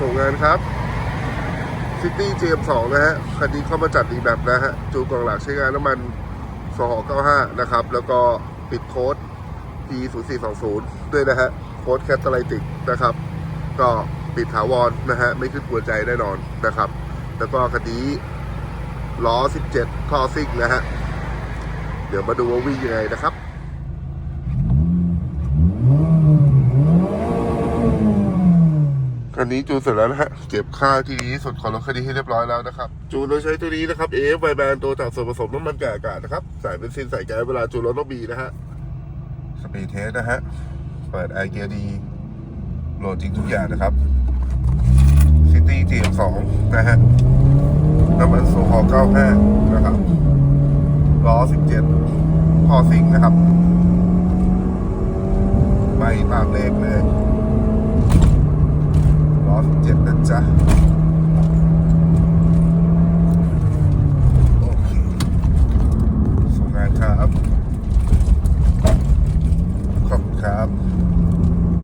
ส่งงานครับ City GM2 นะฮะคันนี้เข้ามาจัดรีแบบนะฮะจูกล่องหลักใช้งานน้ำมันสห95 นะครับ แล้วก็ปิดโค้ด P0420 ด้วยนะฮะ โค้ดแคตตาไลติกนะครับ ก็ปิดถาวรนะฮะ ไม่ขึ้นหัวใจแน่นอนนะครับ แล้วก็คันนี้ล้อ 17ท่อซิ่งนะฮะ เดี๋ยวมาดูว่าวิ่งยังไงนะครับ คันนี้จูนเสร็จแล้วนะฮะ เก็บค่าที่ดีที่สุดของรถคันนี้ให้เรียบร้อยแล้วนะครับ จูนโดยใช้ตัวนี้นะครับ AF ไบแบนตัวจากส่วนผสมน้ำมันแก่อากาศนะครับ ใส่เป็นซินใส่แก๊สเวลาจูนรถต้องมีนะฮะ สปีดเทสนะฮะ เปิดไอเกียร์ดี โหลดจริงทุกอย่างนะครับ City GM2 นะฮะ น้ำมันโซฮอล์95นะครับ ล้อ17พอซิงนะครับ ไปตามเลขเลย จ๊ะคสงงครับ ขอบคุณครับ